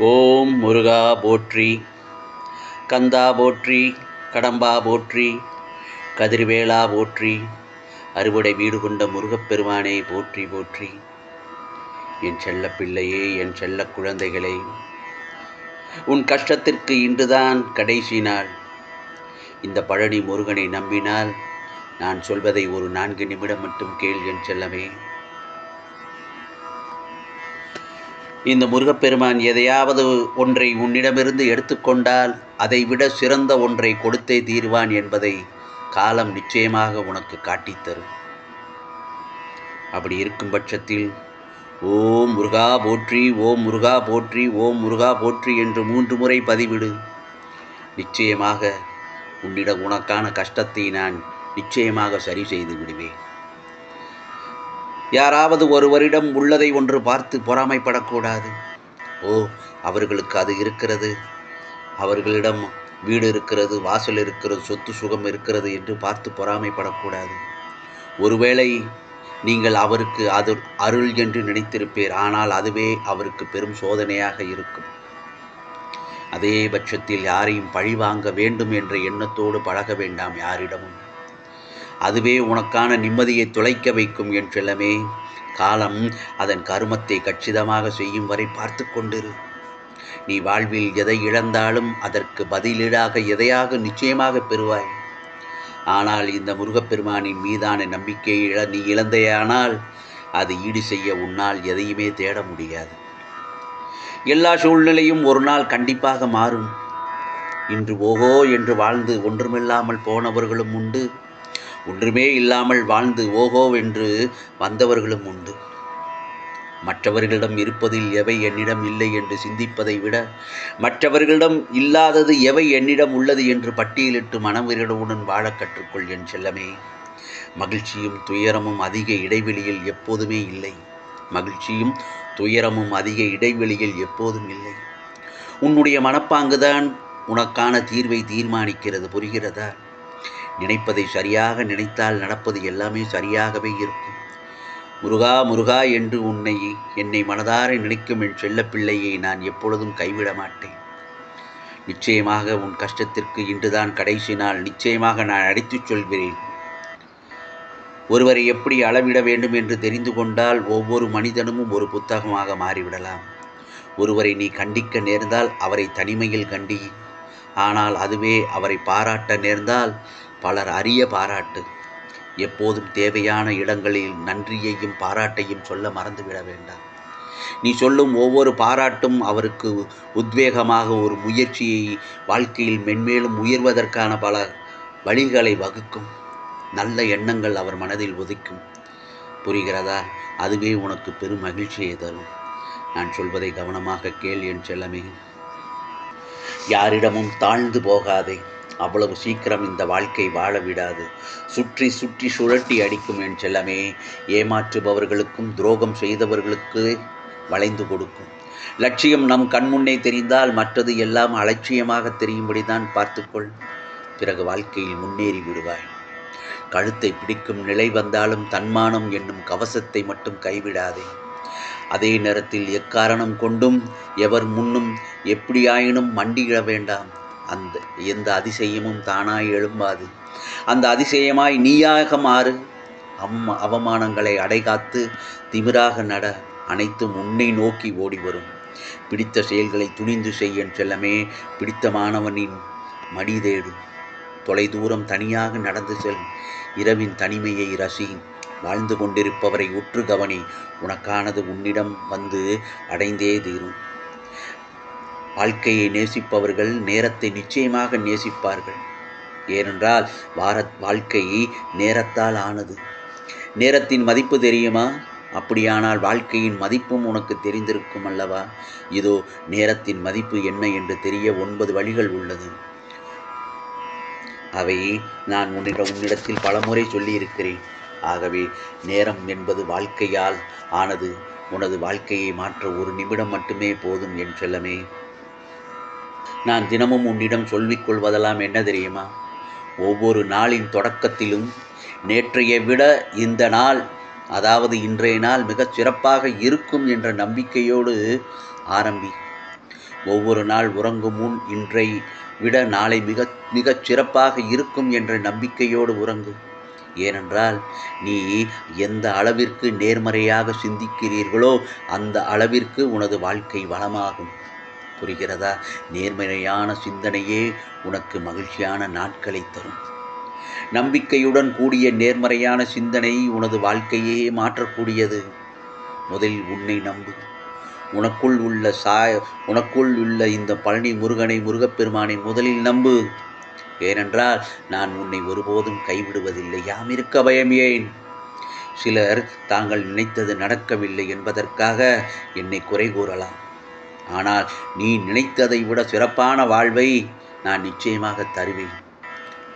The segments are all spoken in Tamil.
ஓம் முருகா போற்றி கந்தா போற்றி கடம்பா போற்றி கதிர்வேளா போற்றி அறுவடை வீடு கொண்ட முருகப்பெருமானை போற்றி போற்றி. என் செல்ல பிள்ளையே என் செல்ல குழந்தைகளே உன் கஷ்டத்திற்கு இன்றுதான் கடைசி நாள். இந்த பழனி முருகனை நம்பினால் நான் சொல்வதை ஒரு நான்கு நிமிடம் மட்டும் கேள் என் செல்லமே. இந்த முருகப்பெருமான் எதையாவது ஒன்றை உன்னிடமிருந்து எடுத்துக்கொண்டால் அதைவிட சிறந்த ஒன்றை கொடுத்தே தீர்வான் என்பதை காலம் நிச்சயமாக உனக்கு காட்டித்தரும். அப்படி இருக்கும் பட்சத்தில் ஓம் முருகா போற்றி ஓம் முருகா போற்றி ஓம் முருகா போற்றி என்று மூன்று முறை பதிவிடு. நிச்சயமாக உன்னிடம் உனக்கான கஷ்டத்தை நான் நிச்சயமாக சரி செய்து விடுவேன். யாராவது ஒருவரிடம் உள்ளதை ஒன்று பார்த்து பொறாமைப்படக்கூடாது. ஓ அவர்களுக்கு அது இருக்கிறது. அவர்களிடம் வீடு இருக்கிறது வாசல் இருக்கிறது சொத்து சுகம் இருக்கிறது என்று பார்த்து பொறாமைப்படக்கூடாது. ஒருவேளை நீங்கள் அவருக்கு அது அருள் என்று நினைத்திருப்பீர் ஆனால் அதுவே அவருக்கு பெரும் சோதனையாக இருக்கும். அதே பட்சத்தில் யாரையும் பழிவாங்க வேண்டும் என்ற எண்ணத்தோடு பழக வேண்டாம் யாரிடமும். அதுவே உனக்கான நிம்மதியை துளைக்க வைக்கும் என் செல்லமே. காலம் அதன் கருமத்தை கச்சிதமாக செய்யும் வரை பார்த்து கொண்டிரு. நீ வாழ்வில் எதை இழந்தாலும் அதற்கு பதிலீடாக எதையாக நிச்சயமாக பெறுவாய். ஆனால் இந்த முருகப்பெருமானின் மீதான நம்பிக்கையை இழ நீ இழந்தையானால் அது ஈடு செய்ய உன்னால் எதையுமே தேட முடியாது. எல்லா சூழ்நிலையும் ஒரு நாள் கண்டிப்பாக மாறும். இன்று ஓகோ என்று வாழ்ந்து ஒன்றுமில்லாமல் போனவர்களும் உண்டு. ஒன்றுமே இல்லாமல் வாழ்ந்து ஓகோவென்று வந்தவர்களும் உண்டு. மற்றவர்களிடம் இருப்பதில் எவை என்னிடம் இல்லை என்று சிந்திப்பதை விட மற்றவர்களிடம் இல்லாதது எவை என்னிடம் உள்ளது என்று பட்டியலிட்டு மனவிரடவுடன் வாழ கற்றுக்கொள் என் செல்லமே. மகிழ்ச்சியும் துயரமும் அதிக இடைவெளியில் எப்போதுமே இல்லை. மகிழ்ச்சியும் துயரமும் அதிக இடைவெளியில் எப்போதும் இல்லை. உன்னுடைய மனப்பாங்குதான் உனக்கான தீர்வை தீர்மானிக்கிறது புரிகிறதா? நினைப்பதை சரியாக நினைத்தால் நடப்பது எல்லாமே சரியாகவே இருக்கும். முருகா முருகா என்று உன்னை என்னை மனதார நினைக்கும் என் செல்லப்பிள்ளையை நான் எப்பொழுதும் கைவிட மாட்டேன். நிச்சயமாக உன் கஷ்டத்திற்கு இன்றுதான் கடைசி நாள். நிச்சயமாக நான் அடித்துச் சொல்கிறேன். ஒருவரை எப்படி அளவிட வேண்டும் என்று தெரிந்து கொண்டால் ஒவ்வொரு மனிதனும் ஒரு புத்தகமாக மாறிவிடலாம். ஒருவரை நீ கண்டிக்க நேர்ந்தால் அவரை தனிமையில் கண்டி. ஆனால் அதுவே அவரை பாராட்ட நேர்ந்தால் பலர் அரிய பாராட்டு. எப்போதும் தேவையான இடங்களில் நன்றியையும் பாராட்டையும் சொல்ல மறந்துவிட வேண்டாம். நீ சொல்லும் ஒவ்வொரு பாராட்டும் அவருக்கு உத்வேகமாக ஒரு முயற்சியை வாழ்க்கையில் மென்மேலும் உயர்வதற்கான பல வழிகளை வகுக்கும். நல்ல எண்ணங்கள் அவர் மனதில் உதிக்கும். புரிகிறதா? அதுவே உனக்கு பெரும் மகிழ்ச்சியை தரும். நான் சொல்வதை கவனமாக கேள் என் செல்லமே. யாரிடமும் தாழ்ந்து போகாதே. அவ்வளவு சீக்கிரம் இந்த வாழ்க்கை வாழ விடாது. சுற்றி சுற்றி சுழட்டி அடிக்கும் என் செல்லமே ஏமாற்றுபவர்களுக்கும் துரோகம் செய்தவர்களுக்கு வளைந்து கொடுக்கும். லட்சியம் நம் கண்முன்னே தெரிந்தால் மற்றது எல்லாம் அலட்சியமாக தெரியும்படிதான் பார்த்துக்கொள். பிறகு வாழ்க்கையில் முன்னேறி விடுவாய். கழுத்தை பிடிக்கும் நிலை வந்தாலும் தன்மானம் என்னும் கவசத்தை மட்டும் கைவிடாதே. அதே நேரத்தில் எக்காரணம் கொண்டும் எவர் முன்னும் எப்படியாயினும் மண்டியிட வேண்டாம். அந்த எந்த அதிசயமும் தானாய் எழும்பாது. அந்த அதிசயமாய் நீயாக மாறு. அம் அவமானங்களை அடைகாத்து திமிராக நட அனைத்தும் உன்னை நோக்கி ஓடி வரும் பிடித்த செயல்களை துணிந்து செய்யும் செல்லமே பிடித்தமானவனின் மடி தேடு. தொலைதூரம் தனியாக நடந்து செல். இரவின் தனிமையை ரசி. வாழ்ந்து கொண்டிருப்பவரை உற்று கவனி. உனக்கானது உன்னிடம் வந்து அடைந்தே தீரும். வாழ்க்கையை நேசிப்பவர்கள் நேரத்தை நிச்சயமாக நேசிப்பார்கள். ஏனென்றால் வாரத் வாழ்க்கை நேரத்தால் ஆனது. நேரத்தின் மதிப்பு தெரியுமா? அப்படியானால் வாழ்க்கையின் மதிப்பும் உனக்கு தெரிந்திருக்கும் அல்லவா? இதோ நேரத்தின் மதிப்பு என்ன என்று தெரிய ஒன்பது வழிகள் உள்ளது. அவை நான் உன்னிட உன்னிடத்தில் பலமுறை சொல்லியிருக்கிறேன். ஆகவே நேரம் என்பது வாழ்க்கையால் ஆனது. உனது வாழ்க்கையை மாற்ற ஒரு நிமிடம் மட்டுமே போதும் என் செல்லமே. நான் தினமும் உன்னிடம் சொல்லிக் கொள்வதெல்லாம் என்ன தெரியுமா? ஒவ்வொரு நாளின் தொடக்கத்திலும் நேற்றைய விட இந்த நாள் அதாவது இன்றைய நாள் மிகச் சிறப்பாக இருக்கும் என்ற நம்பிக்கையோடு ஆரம்பி. ஒவ்வொரு நாள் உறங்கும் முன் இன்றை விட நாளை மிக மிகச் சிறப்பாக இருக்கும் என்ற நம்பிக்கையோடு உறங்கு. ஏனென்றால் நீ எந்த அளவிற்கு நேர்மறையாக சிந்திக்கிறீர்களோ அந்த அளவிற்கு உனது வாழ்க்கை வளமாகும். புரிகிறதா? நேர்மறையான சிந்தனையே உனக்கு மகிழ்ச்சியான நாட்களை தரும். நம்பிக்கையுடன் கூடிய நேர்மறையான சிந்தனை உனது வாழ்க்கையே மாற்றக்கூடியது. முதலில் உன்னை நம்பு. உனக்குள் உள்ள சாய உனக்குள் உள்ள இந்த பழனி முருகனை முருகப்பெருமானை முதலில் நம்பு. ஏனென்றால் நான் உன்னை ஒருபோதும் கைவிடுவதில்லை. யாம் இருக்க பயம் ஏன்? சிலர் தாங்கள் நினைத்தது நடக்கவில்லை என்பதற்காக என்னை குறை கூறலாம். ஆனால் நீ நினைத்ததை விட சிறப்பான வாழ்வை நான் நிச்சயமாக தருவேன்.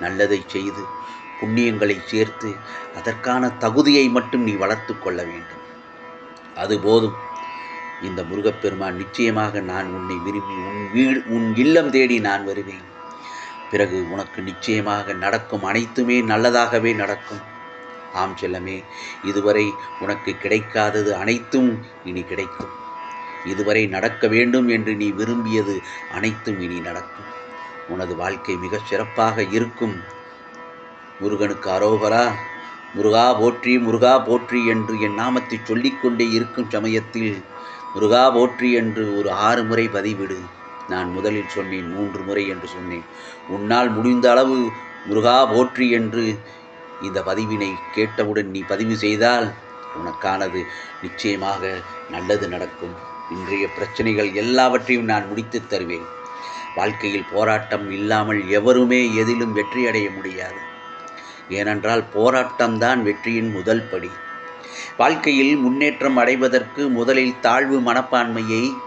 நல்லதை செய்து புண்ணியங்களை சேர்த்து அதற்கான தகுதியை மட்டும் நீ வளர்த்து கொள்ள வேண்டும். அது போதும். இந்த முருகப்பெருமான் நிச்சயமாக நான் உன்னை விரும்பி உன் வீடு உன் இல்லம் தேடி நான் வருவேன். பிறகு உனக்கு நிச்சயமாக நடக்கும் அனைத்துமே நல்லதாகவே நடக்கும். ஆம் செல்லமே இதுவரை உனக்கு கிடைக்காதது அனைத்தும் இனி கிடைக்கும். இதுவரை நடக்க வேண்டும் என்று நீ விரும்பியது அனைத்தும் இனி நடக்கும். உனது வாழ்க்கை மிக சிறப்பாக இருக்கும். முருகனுக்கு அரோகரா முருகா போற்றி முருகா போற்றி என்று என் நாமத்தை சொல்லிக்கொண்டே இருக்கும் சமயத்தில் முருகா போற்றி என்று ஒரு ஆறு முறை பதிவிடு. நான் முதலில் சொன்னேன் மூன்று முறை என்று சொன்னேன். உன்னால் முடிந்த அளவு முருகா போற்றி என்று இந்த பதிவினை கேட்டவுடன் நீ பதிவு செய்தால் உனக்கானது நிச்சயமாக நல்லது நடக்கும். இன்றைய பிரச்சனைகள் எல்லாவற்றையும் நான் முடித்து தருவேன். வாழ்க்கையில் போராட்டம் இல்லாமல் எவருமே எதிலும் வெற்றியடைய முடியாது. ஏனென்றால் போராட்டம்தான் வெற்றியின் முதல் படி. வாழ்க்கையில் முன்னேற்றம் அடைவதற்கு முதலில் தாழ்வு மனப்பான்மையை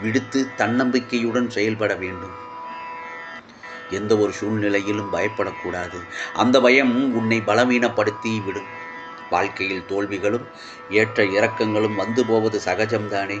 விடுத்து தன்னம்பிக்கையுடன் செயல்பட வேண்டும். எந்த ஒரு சூழ்நிலையிலும் பயப்படக்கூடாது. அந்த பயம் உன்னை பலவீனப்படுத்தி விடும். வாழ்க்கையில் தோல்விகளும் ஏற்ற இறக்கங்களும் வந்து போவது சகஜம்தானே?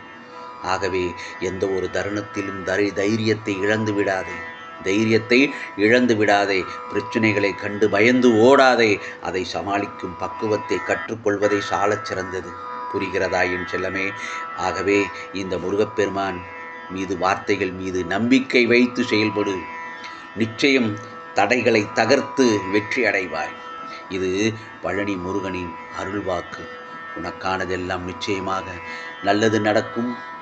ஆகவே எந்த ஒரு தருணத்திலும் தரை தைரியத்தை இழந்து விடாதே. தைரியத்தை இழந்து விடாதே. பிரச்சனைகளை கண்டு பயந்து ஓடாதே. அதை சமாளிக்கும் பக்குவத்தை கற்றுக்கொள்வதை சாலச் சிறந்தது. புரிகிறதா என் செல்லமே? ஆகவே இந்த முருகப்பெருமான் மீது வார்த்தைகள் மீது நம்பிக்கை வைத்து செயல்படு. நிச்சயம் தடைகளை தகர்த்து வெற்றி அடைவாய். இது பழனி முருகனின் அருள்வாக்கு. உனக்கானதெல்லாம் நிச்சயமாக நல்லது நடக்கும்.